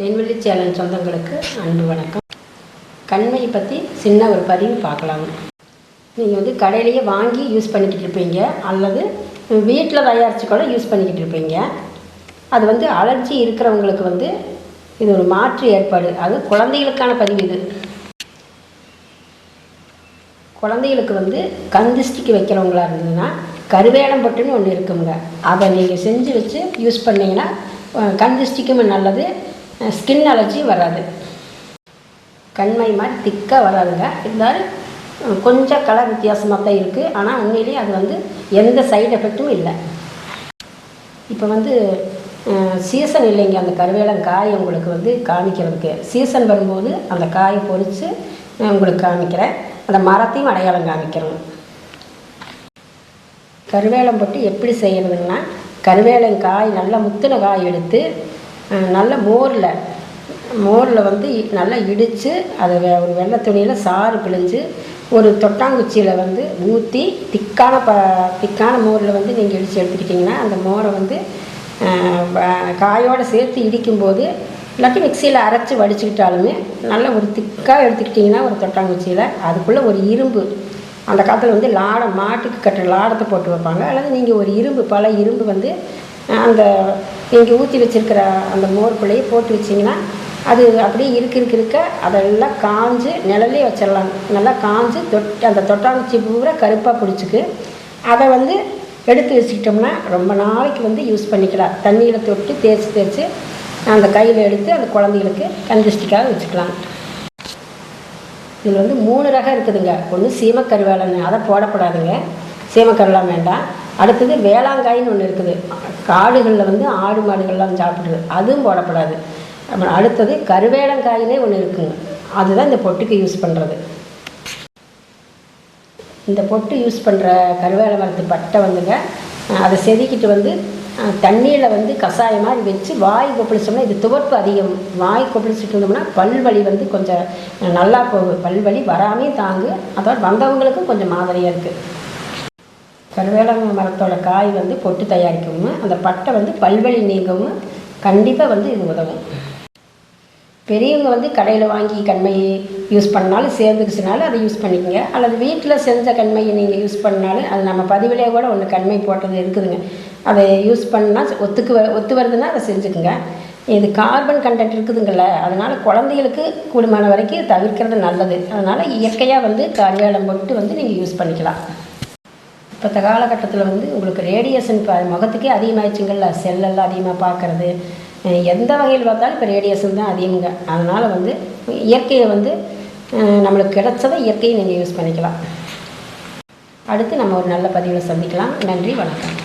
தேன்வெளி channel சொந்தங்களுக்கு அன்பு வணக்கம். கண்மையை பற்றி சின்ன ஒரு பதிவு பார்க்கலாம். நீங்கள் வந்து கடையிலேயே வாங்கி யூஸ் பண்ணிக்கிட்டு இருப்பீங்க. அல்லது வீட்டில் தயாரித்து கூட யூஸ் பண்ணிக்கிட்டு இருப்பீங்க. அது வந்து அலர்ஜி இருக்கிறவங்களுக்கு வந்து இது ஒரு மாற்று ஏற்பாடு. அது குழந்தைகளுக்கான பதிவு இது. குழந்தைகளுக்கு வந்து கந்திஷ்டிக்கு வைக்கிறவங்களா இருந்ததுன்னா கருவேலம்பட்டுன்னு ஒன்று இருக்குங்க. அதை நீங்கள் செஞ்சு வச்சு யூஸ் பண்ணிங்கன்னா கந்திஷ்டிக்கும் நல்லது ஸ்கின் அலர்ஜியும் வராது. கண்மை மாதிரி திக்காக வராதுங்க. இருந்தாலும் கொஞ்சம் கலர் வித்தியாசமாக தான் இருக்குது ஆனால் உண்மையிலேயே அது வந்து எந்த சைடு எஃபெக்ட்டும் இல்லை. இப்போ வந்து சீசன் இல்லைங்க. அந்த கருவேலம் காய் உங்களுக்கு வந்து காமிக்கிறதுக்கு. சீசன் வரும்போது அந்த காயை பொறித்து உங்களுக்கு காமிக்கிறேன். அந்த மரத்தையும் அடையாளம் காமிக்கிறோம் கருவேலம் போட்டு எப்படி செய்கிறதுங்கன்னா கருவேலங்காய் நல்லா முத்தின காய் எடுத்து நல்ல மோரில். மோரில் வந்து இ- நல்லா இடித்து அதை வெ- ஒரு வெள்ளை துணியில் சாறு பிழிஞ்சு ஒரு தொட்டாங்குச்சியில் வந்து ஊற்றி திக்கான ப திக்கான மோரில் வந்து நீங்கள் இடித்து எடுத்துக்கிட்டிங்கன்னா அந்த மோரை வந்து காயோடு சேர்த்து இடிக்கும்போது இல்லாட்டி மிக்சியில் அரைச்சி வடிச்சுக்கிட்டாலுமே நல்லா ஒரு திக்காக எடுத்துக்கிட்டிங்கன்னா ஒரு தொட்டாங்குச்சியில் அதுக்குள்ளே ஒரு இரும்பு. அந்த காலத்தில் வந்து லாடம் மாட்டுக்கு கட்டுற லாடத்தை போட்டு வைப்பாங்க. அல்லது நீங்கள் ஒரு இரும்பு பல இரும்பு வந்து அந்த நீங்கள் ஊற்றி வச்சிருக்கிற அந்த மோர் பிள்ளையை போட்டு வச்சிங்கன்னா அது அப்படியே இருக்க இருக்க இருக்க அதெல்லாம் காஞ்சு நிழலே வச்சிடலாம். நல்லா காஞ்சு தொட் அந்த தொட்டாங்குச்சி பூரா கருப்பாக பிடிச்சிக்கு. அதை வந்து எடுத்து வச்சுக்கிட்டோம்னா ரொம்ப நாளைக்கு வந்து யூஸ் பண்ணிக்கலாம். தண்ணியில் தொட்டு தேய்ச்சி தேய்ச்சி அந்த கையில் எடுத்து அந்த குழந்தைகளுக்கு கஞ்சிஸ்டிக்காக வச்சுக்கலாம். இதில் வந்து மூணு ரகம் இருக்குதுங்க. ஒன்று சீமக்கருவேலன்னு அதை போடக்கூடாதுங்க. சீமக்கருலாம் வேண்டாம். அடுத்தது வேளாங்காயின்னு ஒன்று இருக்குது. காடுகளில் வந்து ஆடு மாடுகள்லாம் சாப்பிடுது. அதுவும் போடப்படாது. அப்புறம் அடுத்தது கருவேலங்காயினே ஒன்று இருக்குங்க. அதுதான் இந்த பொட்டுக்கு யூஸ் பண்ணுறது இந்த பொட்டு யூஸ் பண்ணுற கருவேல மரத்து பட்டை வந்துங்க. அதை செதுக்கிட்டு வந்து தண்ணியில் வந்து கஷாயம் மாதிரி வச்சு வாய் கொப்பளிச்சோம்னா இது துவர்ப்பு அதிகம். வாய் கொப்பளிச்சுட்டு இருந்தோம்னா பல்வலி வந்து கொஞ்சம் நல்லா போகும் பல்வலி வராமையும் தாங்கு. அதோட வந்தவங்களுக்கும் கொஞ்சம் மாதிரியாக இருக்குது கருவேலங்க மரத்தோட காய் வந்து பொட்டு தயாரிக்கவும் அந்த பட்டை வந்து பல்வழி நீங்கவும் கண்டிப்பாக வந்து இது உதவும். பெரியவங்க வந்து கடையில் வாங்கி கண்மையை யூஸ் பண்ணாலும் சேர்ந்துக்குச்சுனாலும் அதை யூஸ் பண்ணிக்கோங்க. அல்லது வீட்டில் செஞ்ச கண்மையை நீங்கள் யூஸ் பண்ணாலும் அது நம்ம பதிவிலே கூட ஒன்று கண்மை போட்டது இருக்குதுங்க. அதை யூஸ் பண்ணால் ஒத்துக்கு ஒத்து வருதுன்னா அதை செஞ்சுக்குங்க. இது கார்பன் கண்டென்ட் இருக்குதுங்கள்ல அதனால் குழந்தைகளுக்கு கூடுமான வரைக்கும் தவிர்க்கிறது நல்லது. அதனால் இயற்கையாக வந்து கருவேலம் போட்டு வந்து நீங்கள் யூஸ் பண்ணிக்கலாம். இப்போத்த காலகட்டத்தில் வந்து உங்களுக்கு ரேடியேஷன் இப்போ முகத்துக்கே அதிகமாகிடுச்சுங்கள்ல செல்லெல்லாம் அதிகமாக பார்க்குறது. எந்த வகையில் பார்த்தாலும் இப்போ ரேடியேஷன் தான் அதிகங்க. அதனால் வந்து இயற்கையை வந்து நம்மளுக்கு கிடைச்சதை இயற்கையை நீங்கள் யூஸ் பண்ணிக்கலாம். அடுத்து நம்ம ஒரு நல்ல பதிவில் சந்திக்கலாம். நன்றி வணக்கம்.